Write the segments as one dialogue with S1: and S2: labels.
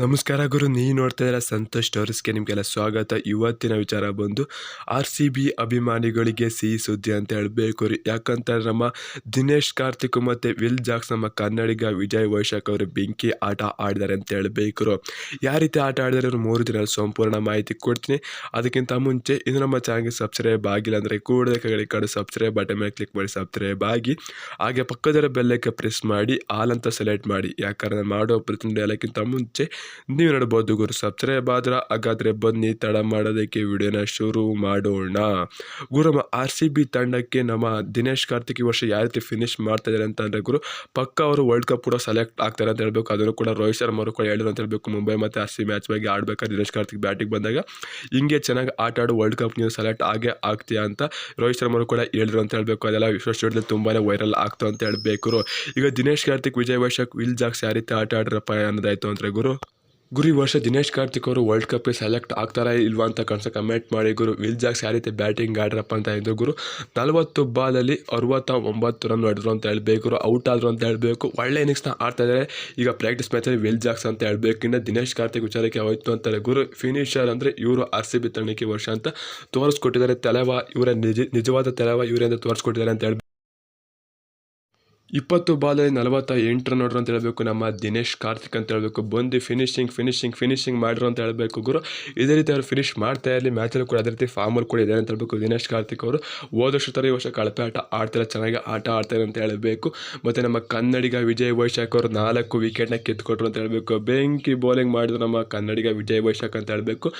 S1: ನಮಸ್ಕಾರ ಗುರು ನೀವು ನೋಡ್ತಾ ಇದ್ದೀರಾ ಸಂತೋಷ್ ಟೋರಿಸ್ಗೆ ನಿಮಗೆಲ್ಲ ಸ್ವಾಗತ. ಇವತ್ತಿನ ವಿಚಾರ ಬಂದು, ಆರ್ ಸಿ ಬಿ ಅಭಿಮಾನಿಗಳಿಗೆ ಸಿಹಿ ಸುದ್ದಿ ಅಂತ ಹೇಳಬೇಕು ರೀ. ಯಾಕಂತಂದ್ರೆ ನಮ್ಮ ದಿನೇಶ್ ಕಾರ್ತಿಕ್ ಮತ್ತು ವಿಲ್ ಜಾಕ್ಸ್ ನಮ್ಮ ಕನ್ನಡಿಗ ವಿಜಯ್ ವೈಶಾಖ್ ಅವರು ಬೆಂಕಿ ಆಟ ಆಡಿದ್ದಾರೆ ಅಂತ ಹೇಳಬೇಕು ಯಾವ ರೀತಿ ಆಟ ಆಡಿದಾರೆ ಅವರು ಮೂರು ದಿನ ಸಂಪೂರ್ಣ ಮಾಹಿತಿ ಕೊಡ್ತೀನಿ. ಅದಕ್ಕಿಂತ ಮುಂಚೆ ಇದು ನಮ್ಮ ಚಾನಲ್ಗೆ ಸಬ್ಸ್ಕ್ರೈಬ್ ಆಗಿಲ್ಲ ಅಂದರೆ ಕೂಡಲೇ ಕಡೆ ಕಡೆ ಸಬ್ಸ್ಕ್ರೈಬ್ ಬಟನ್ ಮೇಲೆ ಕ್ಲಿಕ್ ಮಾಡಿ ಸಬ್ಸ್ಕ್ರೈಬ್ ಆಗಿ, ಹಾಗೆ ಪಕ್ಕದರ ಬೆಲ್ಲಕ್ಕೆ ಪ್ರೆಸ್ ಮಾಡಿ, ಆಲ್ ಅಂತ ಸೆಲೆಕ್ಟ್ ಮಾಡಿ. ಯಾಕಂದ್ರೆ ಮಾಡೋ ಪ್ರತಿನಿಧಿ ಎಲ್ಲಕ್ಕಿಂತ ಮುಂಚೆ ನೀವು ನೋಡ್ಬೋದು ಗುರು ಸಬ್ಸ್ಕ್ರೈಬ್ ಆದ್ರೆ ಹಾಗಾದ್ರೆ ಬನ್ನಿ, ತಡ ಮಾಡೋದಕ್ಕೆ ವಿಡಿಯೋನ ಶುರು ಮಾಡೋಣ. ಗುರು ನಮ್ಮ ಆರ್ ಸಿ ಬಿ ತಂಡಕ್ಕೆ ನಮ್ಮ ದಿನೇಶ್ ಕಾರ್ತಿಕ್ ಈ ವರ್ಷ ಯಾವ ರೀತಿ ಫಿನಿಶ್ ಮಾಡ್ತಾ ಇದ್ದಾರೆ ಅಂತ ಅಂದರೆ ಗುರು, ಪಕ್ಕ ಅವರು ವರ್ಲ್ಡ್ ಕಪ್ ಕೂಡ ಸೆಲೆಕ್ಟ್ ಆಗ್ತಾರೆ ಅಂತ ಹೇಳ್ಬೇಕು. ಅದನ್ನು ಕೂಡ ರೋಹಿತ್ ಶರ್ಮಾ ಅವರು ಕೂಡ ಹೇಳಿದ್ರು ಅಂತ ಹೇಳ್ಬೇಕು. ಮುಂಬೈ ಮತ್ತು ಆರ್ ಸಿ ಮ್ಯಾಚ್ ಬಗ್ಗೆ ಆಡ್ಬೇಕಾದ್ರೆ ದಿನೇಶ್ ಕಾರ್ತಿಕ್ ಬ್ಯಾಟಿಂಗ್ ಬಂದಾಗ, ಹಿಂಗೆ ಚೆನ್ನಾಗಿ ಆಟ ಆಡು ವರ್ಲ್ಡ್ ಕಪ್ ನೀವು ಸೆಲೆಕ್ಟ್ ಆಗೇ ಆಗ್ತೀಯ ಅಂತ ರೋಹಿತ್ ಶರ್ಮಾ ಅವರು ಕೂಡ ಹೇಳಿದ್ರು ಅಂತ ಹೇಳ್ಬೇಕು. ಅದೆಲ್ಲ ವಿಶ್ವ ಸ್ಟುಡಿಯೋದಲ್ಲಿ ತುಂಬಾ ವೈರಲ್ ಆಗ್ತು ಅಂತ ಹೇಳ್ಬೇಕು ಈಗ ದಿನೇಶ್ ಕಾರ್ತಿಕ್, ವಿಜಯ್ ವೈಶಾಖ್, ವಿಲ್ ಜಾಕ್ಸ್ ಯಾವ ರೀತಿ ಆಟ ಆಡ್ರಪ್ಪ ಅನ್ನೋದಾಯ್ತು ಅಂದರೆ ಗುರು? ಗುರು ಈ ವರ್ಷ ದಿನೇಶ್ ಕಾರ್ತಿಕ್ ಅವರು ವರ್ಲ್ಡ್ ಕಪ್ಗೆ ಸೆಲೆಕ್ಟ್ ಆಗ್ತಾರಾ ಇಲ್ವಾ ಅಂತ ಕನ್ಸ ಕಮೆಂಟ್ ಮಾಡಿ, ಗುರು ವಿಲ್ ಜಾಕ್ಸ್ ಯಾವ ರೀತಿ ಬ್ಯಾಟಿಂಗ್ ಆಡ್ರಪ್ಪ ಅಂತ ಇದ್ದರು ಗುರು, ನಲವತ್ತು ಬಾಲಲ್ಲಿ ಅರವತ್ತ ಒಂಬತ್ತು ರನ್ ಹೊಡೆದ್ರು ಅಂತ ಹೇಳ್ಬೇಕು. ಔಟ್ ಆದ್ರು ಅಂತ ಹೇಳಬೇಕು. ಒಳ್ಳೆ ಇನ್ನಿಂಗ್ಸ್ನ ಆಡ್ತಾ ಇದಾರೆ ಈಗ ಪ್ರಾಕ್ಟೀಸ್ ಮ್ಯಾಚಲ್ಲಿ ವಿಲ್ ಜಾಕ್ಸ್ ಅಂತ ಹೇಳ್ಬೇಕು. ಇನ್ನು ದಿನೇಶ್ ಕಾರ್ತಿಕ್ ವಿಚಾರಕ್ಕೆ ಹೋಯ್ತು ಅಂತಾರೆ. ಗುರು ಫಿನಿಷರ್ ಅಂದರೆ ಇವರು ಆರ್ ಸಿ ಬಿ ತಂಡಕ್ಕೆ ವರ್ಷ ಅಂತ ತೋರಿಸ್ಕೊಟ್ಟಿದ್ದಾರೆ. ತಲೆವ, ಇವರ ನಿಜ, ನಿಜವಾದ ತಲೆವ ಇವರೇ ಅಂತ ತೋರಿಸ್ಕೊಟ್ಟಿದ್ದಾರೆ ಅಂತ ಹೇಳ್ಬೇಕು ಇಪ್ಪತ್ತು ಬಾಲಲ್ಲಿ ನಲವತ್ತ ಎಂಟು ನೋಡ್ರು ಅಂತ ಹೇಳಬೇಕು, ನಮ್ಮ ದಿನೇಶ್ ಕಾರ್ತಿಕ್ ಅಂತ ಹೇಳಬೇಕು, ಬಂದು ಫಿನಿಶಿಂಗ್ ಫಿನಿಶಿಂಗ್ ಫಿನಿಶಿಂಗ್ ಮಾಡಿರು ಅಂತ ಹೇಳಬೇಕು ಗುರು. ಇದೇ ರೀತಿ ಅವರು ಫಿನಿಶ್ ಮಾಡ್ತಾ ಇರಲಿ ಮ್ಯಾಚಲ್ಲಿ ಕೂಡ ಅದೇ ರೀತಿ ಫಾರ್ಮಲ್ ಕೂಡ ಇದೆ ಅಂತ ಹೇಳಬೇಕು ದಿನೇಶ್ ಕಾರ್ತಿಕ್ ಅವರು. ಹೋದಷ್ಟು ಥರ ಈ ವರ್ಷ ಕಳಪೆ ಆಟ ಆಡ್ತಾರೆ ಚೆನ್ನಾಗಿ ಆಟ ಆಡ್ತಾರೆ ಅಂತ ಹೇಳಬೇಕು. ಮತ್ತು ನಮ್ಮ ಕನ್ನಡಿಗ ವಿಜಯ್ ವೈಶಾಖ್ ಅವರು ನಾಲ್ಕು ವಿಕೆಟ್ನ ಕಿತ್ಕೊಟ್ರು ಅಂತ ಹೇಳಬೇಕು. ಬೆಂಕಿ ಬೌಲಿಂಗ್ ಮಾಡಿದ್ರು ನಮ್ಮ ಕನ್ನಡಿಗ ವಿಜಯ್ ವೈಶಾಖ್ ಅಂತ ಹೇಳಬೇಕು.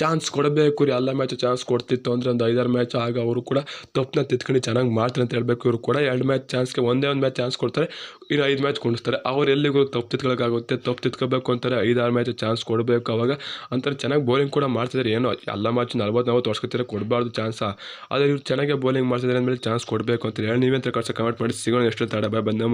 S1: ಚಾನ್ಸ್ ಕೊಡಬೇಕು ರೀ ಎಲ್ಲ ಮ್ಯಾಚು ಚಾನ್ಸ್ ಕೊಡ್ತಿತ್ತು ಅಂದರೆ ಒಂದು ಐದಾರು ಮ್ಯಾಚ್ ಆಗ ಅವರು ಕೂಡ ತಪ್ಪನ್ನ ತಿತ್ಕೊಂಡು ಚೆನ್ನಾಗಿ ಮಾಡ್ತಾರೆ ಅಂತ ಹೇಳಬೇಕು. ಇವರು ಕೂಡ ಎರಡು ಮ್ಯಾಚ್ ಚಾನ್ಸ್ಗೆ ಒಂದೇ ಒಂದು ಮ್ಯಾಚ್ ಚಾನ್ಸ್ ಕೊಡ್ತಾರೆ, ಇನ್ನು ಐದು ಮ್ಯಾಚ್ ಕುಣಿಸ್ತಾರೆ ಅವ್ರು ಎಲ್ಲಿಗೂ ತಪ್ಪು ತಿತ್ಕೊಳ್ಳೋಕ್ಕಾಗುತ್ತೆ ತಪ್ಪು ತಿತ್ಕೋಬೇಕು ಅಂತಾರೆ, ಐದಾರು ಮ್ಯಾಚ್ ಚಾನ್ಸ್ ಕೊಡಬೇಕು ಅವಾಗ. ಅಂತಾರೆ ಚೆನ್ನಾಗಿ ಬೌಲಿಂಗ್ ಕೂಡ ಮಾಡ್ತಿದ್ದಾರೆ ಏನೋ ಎಲ್ಲ ಮ್ಯಾಚ್ ನಲ್ವತ್ತು ನಲ್ವತ್ತು ವರ್ಷಕ್ಕೆ ಕೊಡಬಾರ್ದು ಚಾನ್ಸ ಆದರೆ ಇವ್ರು ಚೆನ್ನಾಗಿ ಬೌಲಿಂಗ್ ಮಾಡ್ತಿದ್ದಾರೆ ಅಂದಮೇಲೆ ಚಾನ್ಸ್ ಕೊಡಬೇಕು ಅಂತ ಹೇಳಿ ನೀವಂತ ಕಳ್ಸೋ ಕಮೆಂಟ್ ಮಾಡಿ, ಸಿಗೋಣ ಎಷ್ಟು ತಡ ಬಾಯ್ ಬಂದ.